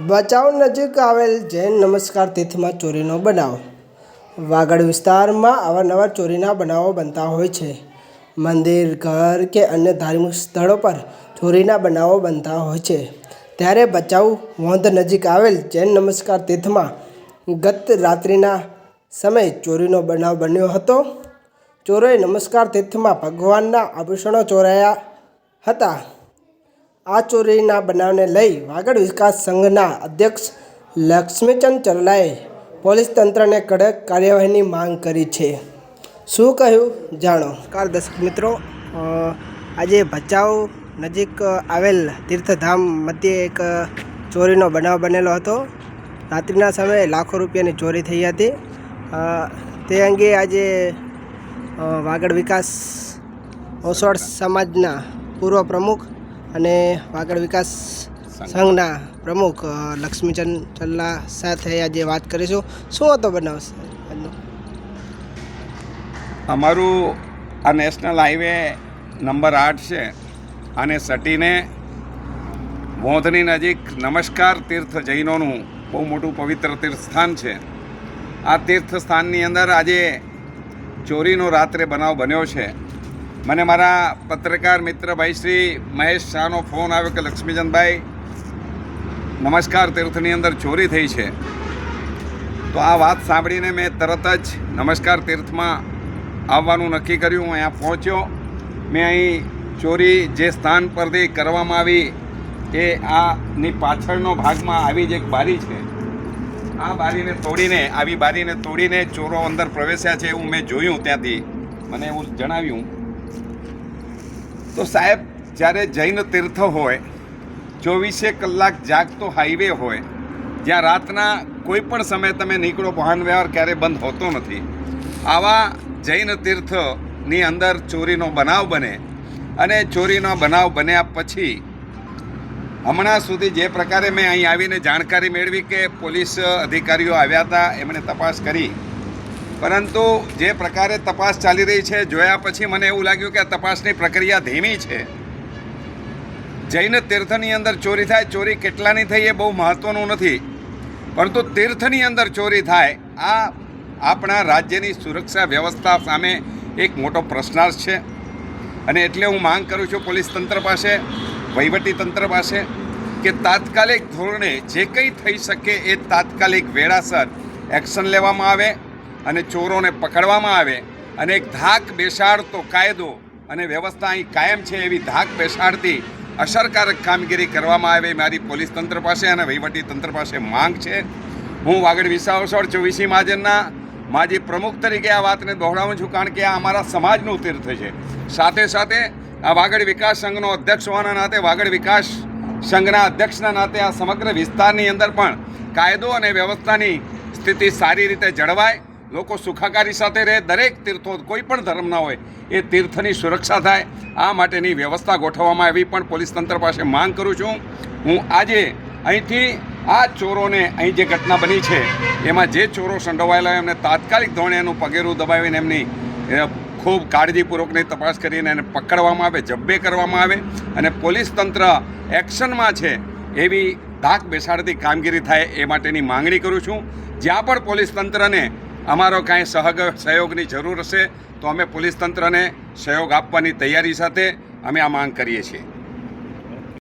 ભચાઉ નજીક આવેલ જૈન નમસ્કાર તીર્થમાં ચોરીનો બનાવ. વાગડ વિસ્તારમાં અવારનવાર ચોરીના બનાવો બનતા હોય છે. મંદિર, ઘર કે અન્ય ધાર્મિક સ્થળો પર ચોરીના બનાવો બનતા હોય છે. ત્યારે ભચાઉ વોંધ નજીક આવેલ જૈન નમસ્કાર તીર્થમાં ગત રાત્રિના સમયે ચોરીનો બનાવ બન્યો હતો. ચોરોએ નમસ્કાર તીર્થમાં ભગવાનના આભૂષણો ચોરાયા હતા. આ ચોરીના બનાવને લઈ વાગડ વિકાસ સંઘના અધ્યક્ષ લક્ષ્મીચંદ ચરલાએ પોલીસ તંત્રને કડક કાર્યવાહીની માંગ કરી છે. શું કહ્યું? જાણો. કાર દર્શક મિત્રો. આજે ભચાઉ નજીક આવેલ તીર્થધામ મધ્યે એક ચોરીનો બનાવ બનેલો હતો. રાત્રિના સમયે લાખો રૂપિયાની ચોરી થઈ હતી. તે અંગે આજે વાગડ વિકાસ ઓસોડ સમાજના પૂર્વ પ્રમુખ અને વાગડ વિકાસ સંઘના પ્રમુખ લક્ષ્મીચંદ ચલ્લા સાથે આજે વાત કરીશું. શું હતો બનાવ અમારું આ નેશનલ હાઈવે નંબર આઠ છે અને સટીને મોધની નજીક નમસ્કાર તીર્થ જૈનોનું બહુ મોટું પવિત્ર તીર્થ સ્થાન છે. આ તીર્થ સ્થાનની અંદર આજે ચોરીનો રાત્રે બનાવ બન્યો છે. મને મારા પત્રકાર મિત્ર ભાઈ શ્રી મહેશ શાહનો ફોન આવ્યો કે લક્ષ્મીચંદભાઈ નમસ્કાર, તીર્થની અંદર ચોરી થઈ છે. તો આ વાત સાંભળીને મેં તરત જ નમસ્કાર તીર્થમાં આવવાનું નક્કી કર્યું, હું અહીંયા પહોંચ્યો. મેં અહીં ચોરી જે સ્થાન પરથી કરવામાં આવી એ આની પાછળનો ભાગમાં આવી જ એક બારી છે. આ બારીને તોડીને, આવી બારીને તોડીને ચોરો અંદર પ્રવેશ્યા છે એવું મેં જોયું ત્યાંથી. મને એવું જણાવ્યું તો સાહેબ, જ્યારે જૈન તીર્થ હોય, ચોવીસે કલાક જાગતો હાઈવે હોય, જ્યાં રાતના કોઈ પણ સમયે તમે નીકળો, વાહન વ્યવહાર ક્યારેય બંધ હોતો નથી. આવા જૈન તીર્થની અંદર ચોરીનો બનાવ બને અને ચોરીનો બનાવ બન્યા પછી હમણાં સુધી જે પ્રકારે મેં અહીં આવીને જાણકારી મેળવી કે પોલીસ અધિકારીઓ આવ્યા હતા, એમણે તપાસ કરી. પરંતુ જે પ્રકારે તપાસ ચાલી રહી છે, જોયા પછી મને એવું લાગ્યું કે આ તપાસની પ્રક્રિયા ધીમી છે. જૈન તીર્થની અંદર ચોરી થાય, ચોરી કેટલાની થઈ એ બહુ મહત્ત્વનું નથી. પરંતુ તીર્થની અંદર ચોરી થાય, આ આપણા રાજ્યની સુરક્ષા વ્યવસ્થા સામે એક મોટો પ્રશ્નાર્થ છે. અને એટલે હું માંગ કરું છું પોલીસ તંત્ર પાસે, વહીવટી તંત્ર પાસે, કે તાત્કાલિક ધોરણે જે કંઈ થઈ શકે એ તાત્કાલિક વેળાસર એક્શન લેવામાં આવે. અને ચોરોને પકડવામાં આવે અને એક ધાક બેસાડતો કાયદો અને વ્યવસ્થા અહીં કાયમ છે એવી ધાક બેસાડતી અસરકારક કામગીરી કરવામાં આવે મારી પોલીસ તંત્ર પાસે અને વહીવટી તંત્ર પાસે માંગ છે. હું વાગડ વિસાવસોળ ચોવીસી મહાજનના માજી પ્રમુખ તરીકે આ વાતને દોહરાવું છું કારણ કે આ અમારા સમાજનું તીર્થ છે. સાથે સાથે આ વાગડ વિકાસ સંઘનો અધ્યક્ષ હોવાના નાતે વાગડ વિકાસ સંઘના અધ્યક્ષના નાતે આ સમગ્ર વિસ્તારની અંદર પણ કાયદો અને વ્યવસ્થાની સ્થિતિ સારી રીતે જળવાય લોકો સુખાકારી સાથે રહે, દરેક તીર્થો કોઈ પણ ધર્મના હોય, એ તીર્થની સુરક્ષા થાય. આ માટેની વ્યવસ્થા ગોઠવવામાં આવી, પણ પોલીસ તંત્ર પાસે માંગ કરું છું. હું આજે અહીંથી આ ચોરોને અહીં જે ઘટના બની છે, એમાં જે ચોરો સંડોવાયેલા એમને તાત્કાલિક ધોરણે એનું પગેરું દબાવીને એમની ખૂબ કાળજીપૂર્વકની તપાસ કરીને એને પકડવામાં આવે, જબ્બે કરવામાં આવે. અને પોલીસ તંત્ર એક્શનમાં છે, એવી ધાક બેસાડતી કામગીરી થાય, એ માટેની માંગણી કરું છું. જ્યાં પણ પોલીસ તંત્રને અમારો કાંઈ સહગ સહયોગની જરૂર હશે તો અમે પોલીસ તંત્રને સહયોગ આપવાની તૈયારી સાથે અમે આ માંગ કરીએ છીએ.